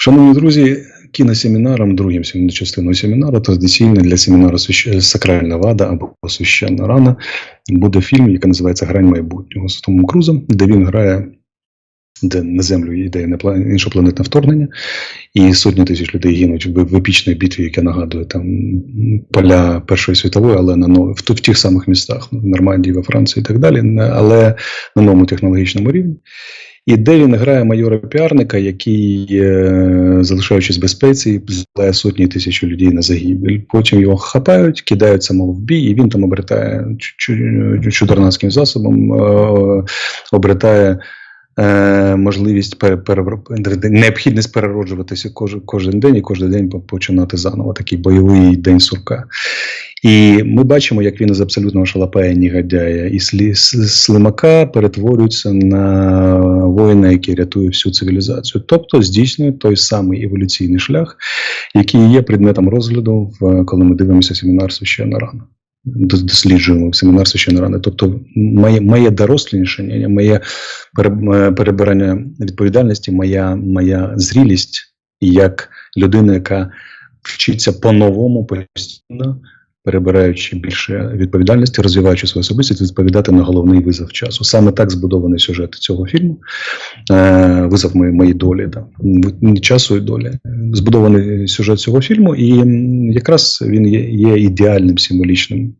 Шановні друзі, кіносемінаром, другим сем- частиною семінару, традиційно для семінару Сакральна вада або Священна рана буде фільм, який називається Грань майбутнього з Томом Крузом, де він грає, де на землю йде іншопланетне вторгнення, і сотні тисяч людей гинуть в, в епічній битві, яка нагадує там поля Першої світової, але на нов- в, в тих самих містах, в Нормандії, во Франції і так далі, але на новому технологічному рівні. І де він грає майора піарника, який, е, залишаючись в безпеці, злає сотні тисяч людей на загибель. Потім його хапають, кидають самого в бій, і він там чу- чудернацьким засобом, е, обретає е, можливість пере, пере- необхідність перероджуватися кожен, кожен день і кожен день починати заново. Такий бойовий день сурка. І ми бачимо, як він з абсолютного шалапая негодяя і слимака перетворюється на воїна, який рятує всю цивілізацію. Тобто здійснює той самий еволюційний шлях, який є предметом розгляду, коли ми дивимося семінар священна рана. Досліджуємо семінар священна рани. Тобто, моє, моє дорослішання, моє е, перебирання відповідальності, моя, моя зрілість як людина, яка вчиться по-новому постійно, перебираючи більше відповідальності, розвиваючи свою особистість, відповідати на головний визов часу. Саме так збудований сюжет цього фільму. Е, визов моєї, моєї долі, м, часу і долі. Збудований сюжет цього фільму, і якраз він є, є ідеальним символічним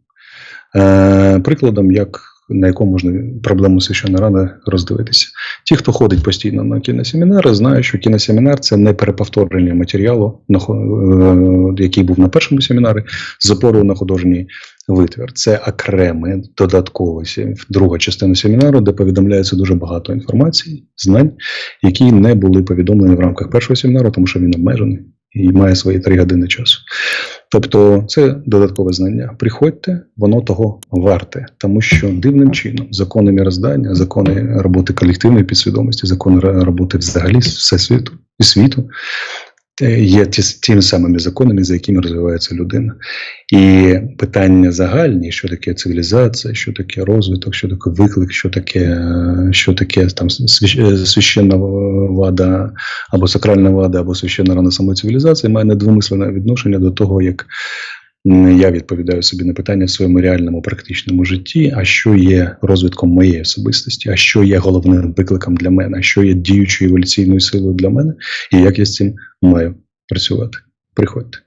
е, прикладом, як на якому можна проблему священної рани роздивитися. Ті, хто ходить постійно на кіносемінари, знають, що кіносемінар це не переповторення матеріалу, е, який був на першому семінарі, з опорою на художній витвір. Це окреме додаткове друга частина семінару, де повідомляється дуже багато інформації, знань, які не були повідомлені в рамках першого семінару, тому що він обмежений і має свої три години часу. Тобто це додаткове знання. Приходьте, воно того варте, тому що дивним чином закони міроздання, закони роботи колективної підсвідомості, закони роботи взагалі всесвіту і світу є ті, тими самими законами, за якими розвивається людина. І питання загальні, що таке цивілізація, що таке розвиток, що таке виклик, що таке, е, що таке там е, священна влада або сакральна влада, або священна рана самої цивілізації, має недвомислене відношення до того, як я відповідаю собі на питання в своєму реальному практичному житті, а що є розвитком моєї особистості, а що є головним викликом для мене, а що є діючою еволюційною силою для мене, і як я з цим маю працювати. Приходьте.